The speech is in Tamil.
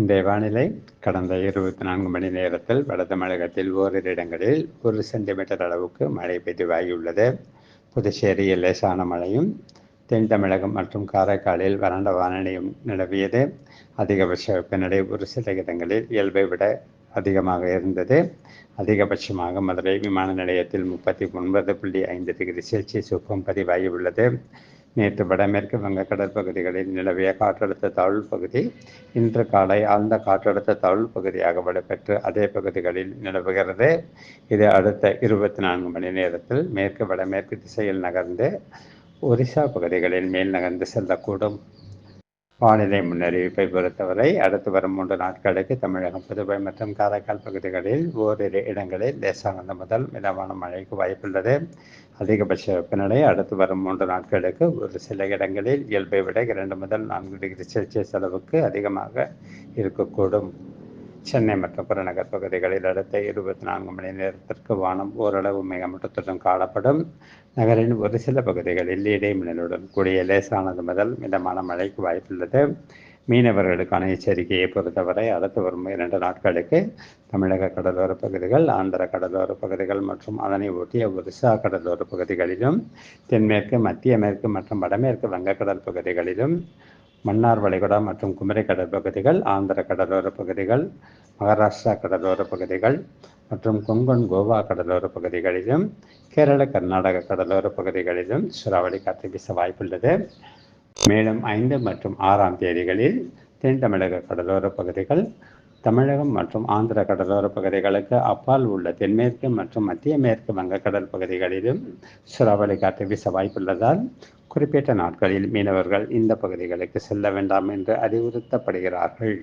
இந்த வானிலை கடந்த இருபத்தி நான்கு மணி நேரத்தில் வட தமிழகத்தில் ஓரிரு இடங்களில் ஒரு சென்டிமீட்டர் அளவுக்கு மழை பெய்துவாகியுள்ளது. புதுச்சேரியில் லேசான மழையும் தென் தமிழகம் மற்றும் காரைக்காலில் வறண்ட வானிலையும் நிலவியது. அதிகபட்ச வெப்பநிலை ஒரு சில இடங்களில் இயல்பை விட அதிகமாக இருந்தது. அதிகபட்சமாக மதுரை விமான நிலையத்தில் முப்பத்தி ஒன்பது புள்ளி ஐந்து டிகிரி செல்சியஸ் வெப்பம் பதிவாகியுள்ளது. நேற்று வடமேற்கு வங்கக்கடல் பகுதிகளில் நிலவிய காற்றழுத்த தாழ்வு பகுதி இன்று காலை ஆழ்ந்த காற்றழுத்த தாழ்வு பகுதியாக வலுப்பெற்று அதே பகுதிகளில் நிலவுகிறது. இது அடுத்த இருபத்தி நான்கு மணி நேரத்தில் மேற்கு வடமேற்கு திசையில் நகர்ந்து ஒரிசா பகுதிகளில் மேல் நகர்ந்து செல்லக்கூடும். வானிலை முன்னறிவிப்பை பொறுத்தவரை அடுத்து வரும் மூன்று நாட்களுக்கு தமிழகம் புதுவை மற்றும் காரைக்கால் பகுதிகளில் ஓரிரு இடங்களில் லேசானது முதல் மிதமான மழைக்கு வாய்ப்புள்ளது அதிகபட்ச வெப்பநிலை அடுத்து வரும் மூன்று நாட்களுக்கு ஒரு சில இடங்களில் இயல்பை விட இரண்டு முதல் நான்கு டிகிரி செல்சியஸ் அளவுக்கு அதிகமாக இருக்கக்கூடும். சென்னை மற்றும் புறநகர் பகுதிகளில் அடுத்த இருபத்தி நான்கு மணி நேரத்திற்கு வானம் ஓரளவு மேகமூட்டத்துடன் காணப்படும். நகரின் ஒரு சில பகுதிகளில் இடைமின்னலுடன் கூடிய லேசானது முதல் மிதமான மழைக்கு வாய்ப்புள்ளது. மீனவர்களுக்கான எச்சரிக்கையை பொறுத்தவரை அடுத்து வரும் இரண்டு நாட்களுக்கு தமிழக கடலோர பகுதிகள் ஆந்திர கடலோர பகுதிகள் மற்றும் அதனை ஒட்டிய ஒரிசா கடலோர பகுதிகளிலும் தென்மேற்கு மத்திய மேற்கு மற்றும் வடமேற்கு வங்கக்கடல் பகுதிகளிலும் மன்னார் வளைகுடா மற்றும் குமரி கடல் பகுதிகள் ஆந்திர கடலோர பகுதிகள் மகாராஷ்டிரா கடலோர பகுதிகள் மற்றும் கொங்கன் கோவா கடலோர பகுதிகளிலும் கேரள கர்நாடக கடலோர பகுதிகளிலும் சூறாவளி காற்று வீச வாய்ப்புள்ளது. மேலும் ஐந்து மற்றும் ஆறாம் தேதிகளில் தென் தமிழக கடலோர பகுதிகள் தமிழகம் மற்றும் ஆந்திர கடலோர பகுதிகளுக்கு அப்பால் உள்ள தென்மேற்கு மற்றும் மத்திய மேற்கு வங்கக்கடல் பகுதிகளிலும் சுறாவளி காற்று வீச வாய்ப்புள்ளதால் குறிப்பிட்ட நாட்களில் மீனவர்கள் இந்த பகுதிகளுக்கு செல்ல வேண்டாம் என்று அறிவுறுத்தப்படுகிறார்கள்.